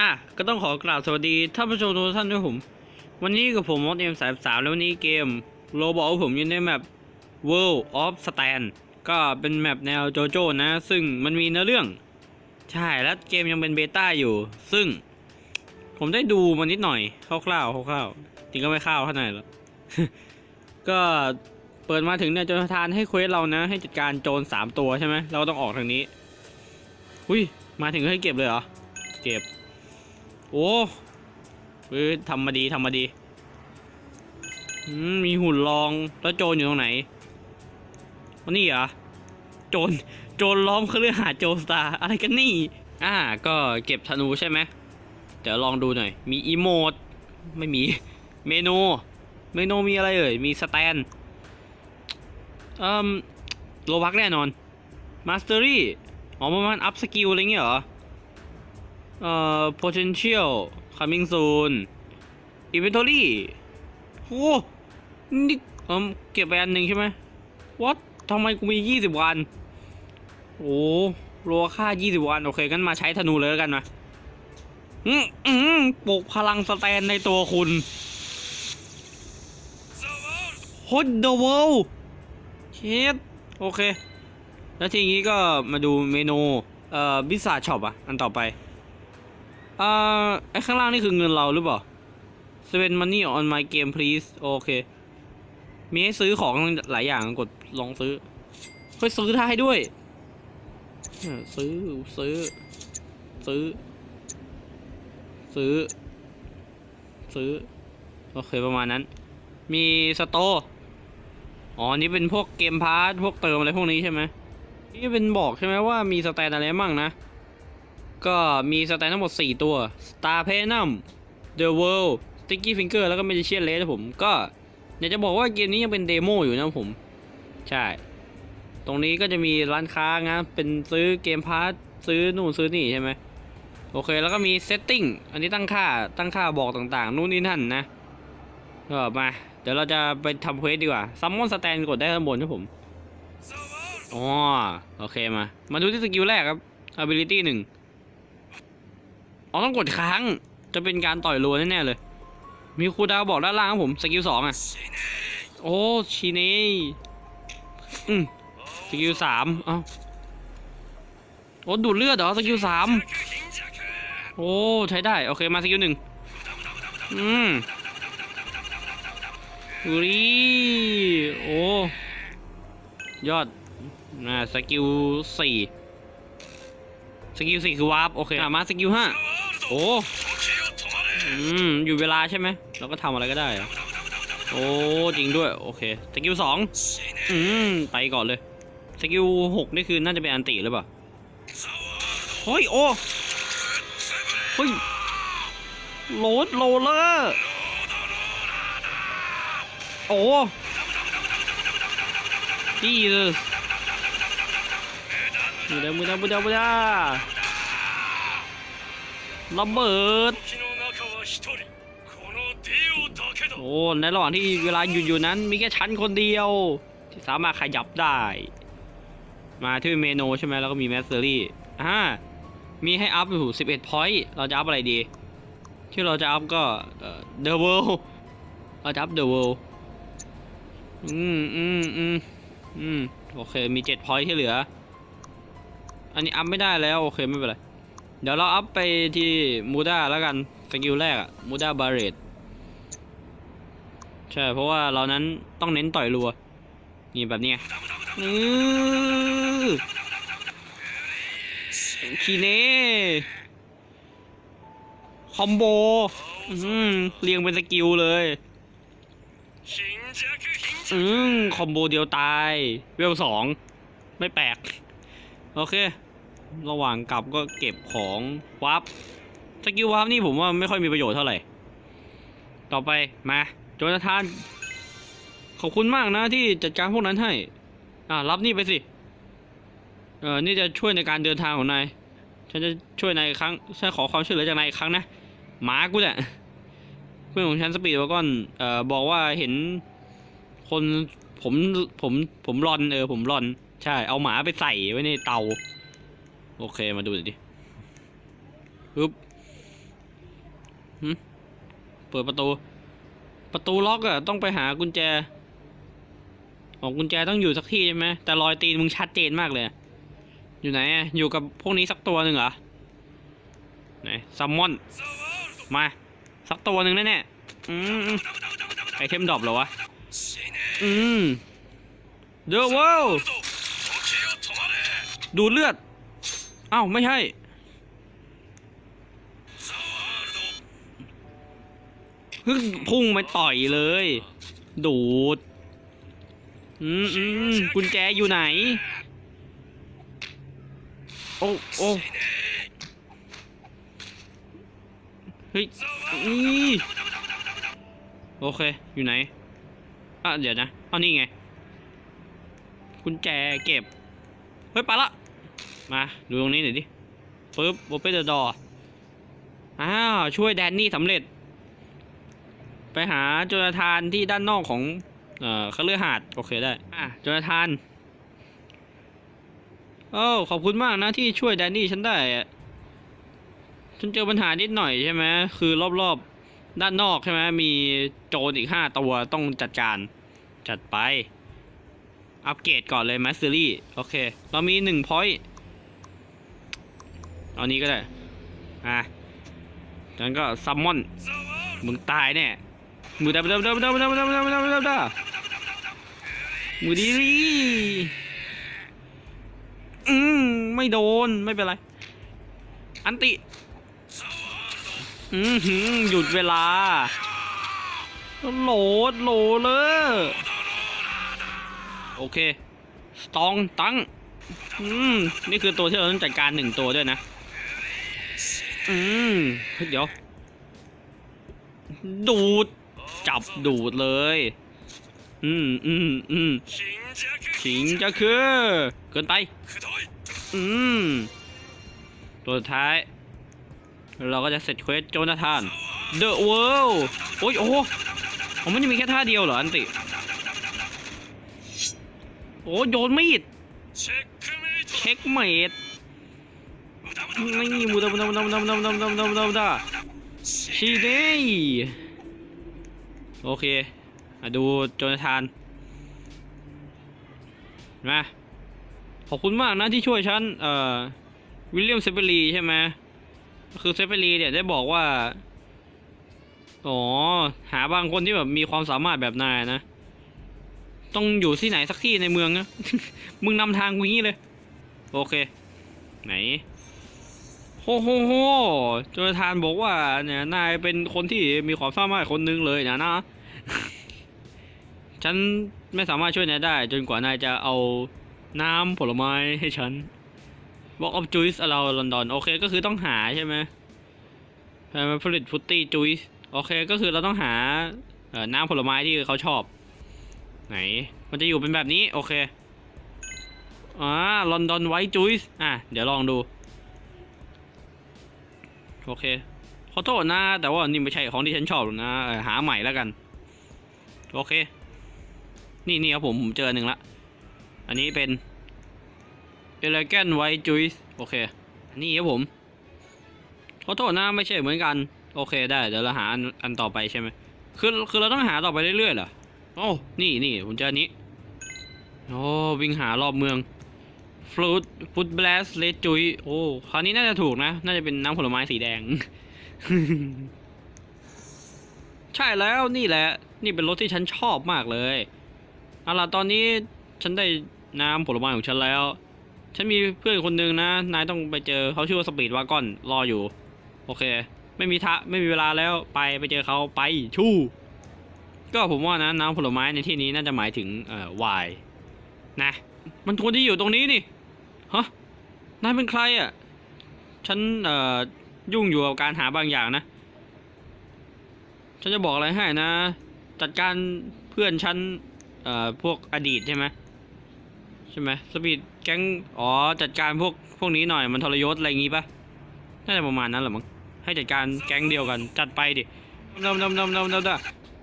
อะก็ต้องขอกล่าวสวัสดีท่านผู้ชมทุกท่านด้วยผม วันนี้กับผมมอสเอ็มสายสามแล้ววันนี้เกมโรบอกว่ผมอยินในแมป World of Stand ก็เป็นแมปแนวโจโจ้นะ ซึ่งมันมีเนื้อเรื่อง ใช่แล้วเกมยังเป็นเบต้าอยู่ ซึ่ง ผมได้ดูมานิดหน่อยคร่าวๆคร่าวๆจริงก็ไม่คร่าวเท่าไหร่หรอกก็เปิดมาถึงเนี่ยจนทานให้เควสเรานะ ให้จัดการโจรสามตัวใช่ไหมเราก็ต้องออกทางนี้อุ้ยมาถึงให้เก็บเลยเหรอเก็บ โอ้เฮ้ยทำมาดีทำมาดีมีหุ่นรองแล้วโจรอยู่ตรงไหนวันนี้เหรอโจรโจรล้อมเครือหาโจรสตาร์อะไรกันนี่ อ่า ก็เก็บธนูใช่ไหมเดี๋ยวลองดูหน่อย มีอีโมดไม่มีเมนู เมนูมีอะไรเอ่ย มีสแตนเอ่มโลบักแน่นอนมาสเตอรี่อ๋อประมาณอัพสกิลอะไรเงี้ยเหรอ เอ่อ potential coming soon inventory โอ้นี่เอมเก็บไปอันหนึ่งใช่ไหม what ทำไมกูมี20วัน โอ้รัวค่า20วัน โอเคงั้นมาใช้ธนูเลยแล้วกันมาอืมอืมปลุกพลังสแตนในตัวคุณฮดเดอะเวิลเชดโอเค แล้วทีนี้ก็มาดูเมนู เอ่อบิสซาช็อปอะ อันต่อไป เอ่อไอข้างล่างนี่คือเงินเราหรือเปล่า spend money on my game please โอเค มีให้ซื้อของหลายอย่างกดลองซื้อเฮ้ยซื้อได้ด้วย ซื้อ ซื้อ ซื้อ ซื้อ ซื้อ โอเคประมาณนั้น มีสโตอ๋อนนี่เป็นพวกเกมพาร์ท พวกเติมอะไรพวกนี้ใช่ไหม นี่เป็นบอกใช่ไหมว่ามีสแตนอะไรมั่งนะ ก็มีสแตนทั้งหมด 4 ตัว Star p e n u m The World Sticky Finger แล้วก็ Magician Race ผม ก็อยากจะบอกว่าเกมนี้ยังเป็นเดโมอยู่นะผม ใช่ ตรงนี้ก็จะมีร้านค้านะ เป็นซื้อเกมพาร์ทซื้อนู่นซื้อนี่ใช่ไหมโอเค แล้วก็มี Setting อันนี้ตั้งค่าตั้งค่าบอกต่างๆ นู่นนี่นั่นนะก็มา เดี๋ยวเราจะไปทำเควสดีกว่า Summon Stand กดได้ข้างบนนะผมอ๋อโอเคมา มาดูที่สกิลแรกครับ ability หนึ่ง อ๋อต้องกดค้าง จะเป็นการต่อยรัวแน่ๆเลย มีครูดาวบอกด้านล่างครับผมสกิลสองอะ โอ้ชีเน่อืมสกิลสามเอ้าโอ้ดูดเลือดเหรอสกิลสามโอ้ใช้ได้ โอเคมาสกิลหนึ่งอืมอุรีโอ้ยอดนะสกิลสี่สกิลสี่คือวาร์ปโอเคมาสกิลห้า โอ้อืมอยู่เวลาใช่ไหมเราก็ทำอะไรก็ได้โอ้จริงด้วย โอเคสกิลสองอืมไปก่อนเลยสกิลหกนี่คือน่าจะเป็นอันติหรือเปล่าเฮ้ยโอ้เฮ้ยโหลดโหลเลอร์โอ้ดีเลยมือดามือดามือดามือดา ระเบิด โอ้ในระหว่างที่เวลาหยุดอยู่นั้น มีแค่ชั้นคนเดียว ที่สามารถขยับได้ มาที่เมนูใช่ไหมแล้วก็มีแมสเซอรี่อ่ามีให้อัพอยู่สิบเอ็ดพอยต์เราจะอัพอะไรดี ที่เราจะอัพก็เดอะเวิลด์เราจะอัพเดอะเวิลด์อืมอืมอืมอืมโอเค มีเจ็ดพอยต์ที่เหลือ อันนี้อัพไม่ได้แล้ว โอเค ไม่เป็นไร เดี๋ยวเราอัพไปที่มูด้าแล้วกัน สกิลแรกอะมูด้าบาเรตใช่ เพราะว่าเรานั้นต้องเน้นต่อยรัว นี่แบบนี้คีเน่คอมโบเรียงเป็นสกิลเลย อืมคอมโบเดียวตาย เวลสอง ไม่แปลก โอเค ระหว่างกลับก็เก็บของวับสกิลวับนี่ผมว่าไม่ค่อยมีประโยชน์เท่าไหร่ ต่อไปมาโจนาธาน ขอบคุณมากนะที่จัดการพวกนั้นให้ อ่ารับนี่ไปสิ เออนี่จะช่วยในการเดินทางของนาย ฉันจะช่วยนายอีกครั้ง ฉันขอความช่วยเหลือจากนายอีกครั้งนะ หมากูเนี่ยเพื่อนของฉันสปีดวากอน เอ่อบอกว่าเห็นคนผมผมผมรอนเออผมรอน ใช่ เอาหมาไปใส่ไว้ในเตา โอเคมาดูหน่ดิปึ๊บเปิดประตู ประตูล็อกอะต้องไปหากุญแจออกกุญแจต้องอยู่สักที่ใช่ไหมแต่รอยตีนมึงชัดเจนมากเลย อยู่ไหนอะอยู่กับพวกนี้สักตัวหนึ่งเหรอไหนซัมมอนมาสักตัวหนึ่งแน่แน่อืมไอเทมดรอปเหรอวะอืมเดอะเวลดูเลือด อ้าว ไม่ใช่คือพุ่งไปต่อยเลย ดูด อืมอืมกุญแจอยู่ไหน โอ้โอ้เฮ้ยอีโอเค อยู่ไหน อะ เดี๋ยวนะ เอานี่ไง กุญแจเก็บ เฮ้ย ไปละ มาดูตรงนี้หน่อยดิปึ๊บโอเปนเดอร์ดออ้าวช่วยแดนนี่สำเร็จ ไปหาโจนาธานที่ด้านนอกของเอ่อคฤหาสน์โอเคได้อะโจนาธานโอ้ขอบคุณมากนะที่ช่วยแดนนี่ฉันได้ฉันเจอปัญหานิดหน่อยใช่ไหมคือรอบๆ ด้านนอกใช่ไหมมีโจรอีกห้าตัวต้องจัดการจัดไป อัปเกรดก่อนเลยแมสเตอรี่โอเค เรามีหนึ่งพอยต์ เอานี้ก็ได้ อะฉันก็ซัมมอน มึงตายแน่มือดาดาดาดาดาดาดาดาดาดามือดีรีอืมไม่โดนไม่เป็นไร อันติ อืมหยุดเวลา โหลดโหลเลยโอเค สตอง ตัง อืม นี่คือตัวที่เราต้องจัดการหนึ่งตัวด้วยนะ อืมเดี๋ยว ดูด จับดูดเลย อืมอืมอืมขิงจะคือเกินไป อืม ตัวสุดท้าย เราก็จะเสร็จเควสโจนาธาน The World โอ้ยโอ้ผมมันจะมีแค่ท่าเดียวเหรอ อันติ โอ้โยนมีด เช็คเมด Není, muda, muda, muda, muda, muda, muda, muda, muda, muda, muda. ชีเด้โอเคมาดูโจนาธานมาขอบคุณมากนะที่ช่วยฉัน เอ่อ วิลเลียมเซเปรีใช่ไหมคือเซเปรีเนี่ยได้บอกว่า อ๋อ หาบางคนที่แบบมีความสามารถแบบนายนะ ต้องอยู่ที่ไหนสักที่ในเมืองนะ มึงนำทางกูงี้เลย โอเค ไหน โฮโฮโฮโจนาธานบอกว่า เนี่ยนายเป็นคนที่มีความสามารถคนหนึงเลยนะนะ ฉันไม่สามารถช่วยนายได้ จนกว่านายจะเอาน้ำผลไม้ให้ฉัน Walk of Juice เราลอนดอนโอเคก็คือต้องหาใช่ไหมเอ่อผลิตฟุตตี้จุยส์โอเคก็คือเราต้องหาเอ่อน้ำผลไม้ที่เขาชอบ ไหน มันจะอยู่เป็นแบบนี้ โอเคอ่าลอนดอนไวท์จุยส์อะ เดี๋ยวลองดู โอเค ขอโทษนะ แต่ว่านี่ไม่ใช่ของที่ฉันชอบหรอกนะ หาใหม่แล้วกัน โอเค นี่นี่ครับผมผมเจอหนึ่งละ อันนี้เป็น Elegant White Juice โอเค นี่ครับผม ขอโทษนะไม่ใช่เหมือนกัน โอเคได้ เดี๋ยวเราหาอันอันต่อไปใช่ไหมคือคือเราต้องหาต่อไปเรื่อยๆเหรอโอ้นี่นี่ผมเจออันนี้ โอ้วิ่งหารอบเมือง Fruit Fruit Blast Red Juice โอ้คราวนี้น่าจะถูกนะ น่าจะเป็นน้ำผลไม้สีแดง ใช่แล้วนี่แหละ นี่เป็นรสที่ฉันชอบมากเลยเอาล่ะตอนนี้ฉันได้น้ำผลไม้ของฉันแล้ว ฉันมีเพื่อนคนหนึ่งนะ นายต้องไปเจอเขาชื่อว่าสปีดวากอนรออยู่ โอเค ไม่มีทะไม่มีเวลาแล้วไปไปเจอเขาไปชู่ ก็ผมว่านะน้ำผลไม้ในที่นี้น่าจะหมายถึงเอ่อวน์นะ มันคนที่อยู่ตรงนี้นี่ ฮะ นายเป็นใครอะ ฉันเอ่อยุ่งอยู่กับการหาบางอย่างนะ ฉันจะบอกอะไรให้นะ จัดการเพื่อนฉันเอ่อพวกอดีตใช่ไหมใช่ไหมสปีดแก๊ง อ๋อ จัดการพวกพวกนี้หน่อยมันทรยศอะไรอย่างงี้ปะน่าจะประมาณนั้นแหละมั้ง ให้จัดการแก๊งเดียวกัน จัดไปดิดำดำดำดำดำด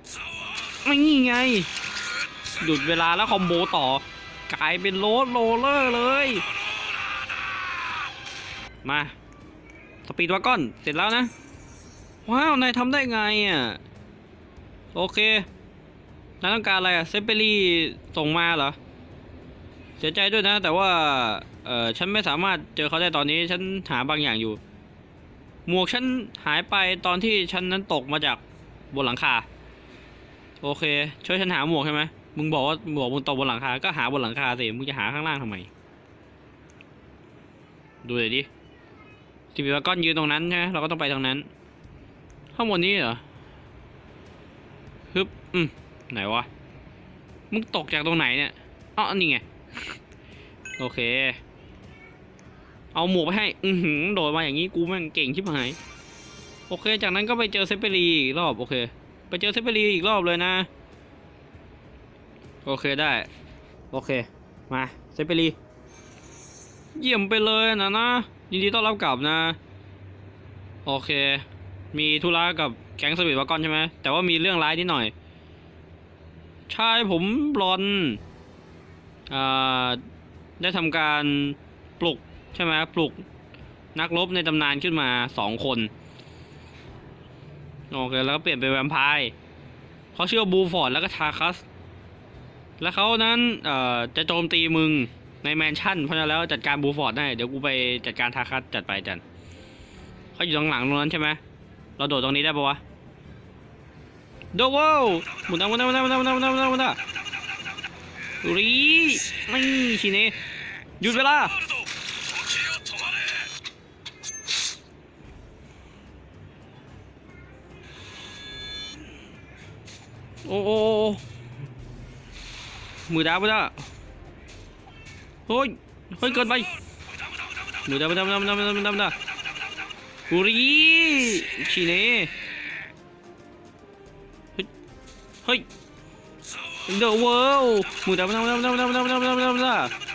ำไม่นี่ไง หยุดเวลาแล้วคอมโบต่อกลายเป็นโรดโรลเลอร์เลย มาสปีดวากอนเสร็จแล้วนะ ว้าวนายทำได้ไงอะ โอเคนายต้องการอะไรอะเซเปรี่ส่งมาเหรอ เสียใจด้วยนะ แต่ว่าเออฉันไม่สามารถเจอเขาได้ตอนนี้ฉันหาบางอย่างอยู่ หมวกฉันหายไปตอนที่ฉันนั้นตกมาจากบนหลังคา โอเค ช่วยฉันหาหมวกใช่ไหมมึงบอกว่าหมวกมึงตกบนหลังคา ก็หาบนหลังคาสิ มึงจะหาข้างล่างทำไม ดูเลยดิ ที่มีวาก้อนยืนตรงนั้นใช่ไหมเราก็ต้องไปตรงนั้น ข้างบนนี้เหรอฮึบอืมไหนวะ มึงตกจากตรงไหนเนี่ยอ๋อนี่ไง โอเค เอาหมวกไปให้ อือหือโดดมาอย่างนี้กูแม่งเก่งชิบหาย โอเค จากนั้นก็ไปเจอเซเปรีอีกรอบ โอเค ไปเจอเซเปรีอีกรอบเลยนะ โอเคได้ โอเค มาเซเปรีเยี่ยมไปเลยนะนะ ยินดีต้อนรับกลับนะ โอเค มีธุระกับแก๊งสวิตวากอนใช่ไหมแต่ว่ามีเรื่องร้ายนิดหน่อย ชายผมบลอนอ่าได้ทำการปลุกใช่ไหมปลุกนักรบในตำนานขึ้นมาสองคน โอเค แล้วก็เปลี่ยนเป็นแวมไพร์เขาชื่อบูฟอร์ดแล้วก็ทาคัส แล้วเขานั้นจะโจมตีมึง ในแมนชั่นเพราะฉะนั้นแล้วจัดการบูฟอร์ดได้เดี๋ยวกูไปจัดการทาคัสจัดไปจันเขาอยู่ตรงหลังตรงนั้นใช่ไหมเราโดดตรงนี้ได้ปะวะโดดว้าวหมุนเดาหมุนเดาหมุนเดาหมุนเดาหมุนเดาหมุนเอาหมุนเอาดูรีไม่ชินเนหยุดเวลาโอ้โอ้มือดาบมือดาบ เฮ้ยเฮ้ยเกินไปดูดำดำดำดำดำดำดำอุรีชีเน่เฮ้ยเดอะเวิลด์มูดำดำดำดำดำดำดำดำดำดำ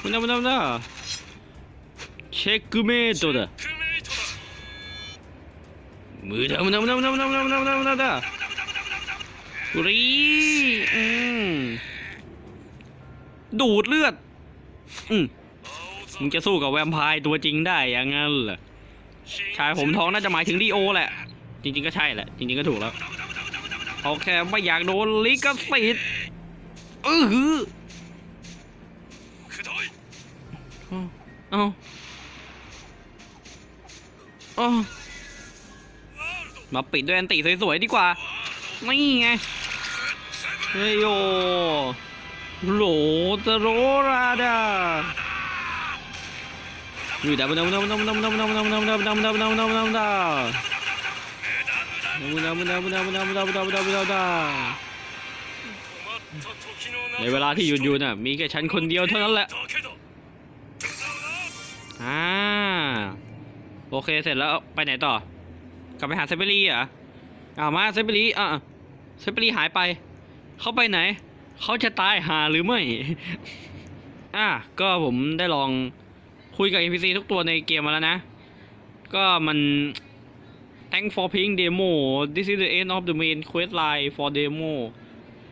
มูดำดำดำเช็คเมโตดะมูดำดำดำดำดำดำดำดำดำอุรีอืม ดูดเลือด อืมมึงจะสู้กับแวมไพร์ตัวจริงได้ยังไงล่ะชายผมท้องน่าจะหมายถึงดีโอแหละ จริง ๆ ก็ใช่แหละ จริง ๆ ก็ถูกแล้วเอาแคไม่อยากโดนลิกสิตอือเออหือเอาเอามาปิดด้วยแอนตีสวย ๆ ดีกว่า นี่ไง เฮ้ยโย โหลตโรราดาอยู่ดับดับดับดับดับดับดับดับดับดับดับดับดับดับดับดับดับดับดับดับดับดับดับดับดับดับดับ 困った時の ในเวลาที่หยุดอยู่น่ะ มีแค่ฉันคนเดียวเท่านั้นแหละ だけだ อ่า โอเคเสร็จแล้วไปไหนต่อ กลับไปหาเซเบรีเหรออ้าวมาเซเบรีอ่ะเซเบรีหายไป เขาไปไหน เขาจะตายหาหรือไม่ อะก็ผมได้ลองคุยกับ NPC ทุกตัวในเกมมาแล้วนะ ก็มัน Thank for playing demo This is the end of the main quest line for demo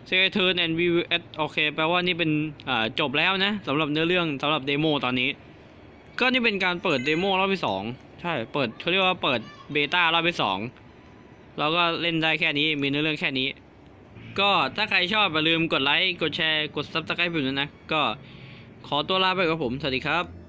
Say turn and we will at โอเค แปลว่านี่เป็นอ่าจบแล้วนะสำหรับเนื้อเรื่องสำหรับเดโมตอนนี้ ก็นี่เป็นการเปิดเดโมรอบที่สองใช่ เปิดเขาเรียกว่าเปิดเบต้ารอบที่สองเราก็เล่นได้แค่นี้มีเนื้อเรื่องแค่นี้ ก็ถ้าใครชอบอย่าลืมกดไลค์ กดแชร์ กด subscribe ผมด้วยนะ ก็ขอตัวลาไปกับผม สวัสดีครับ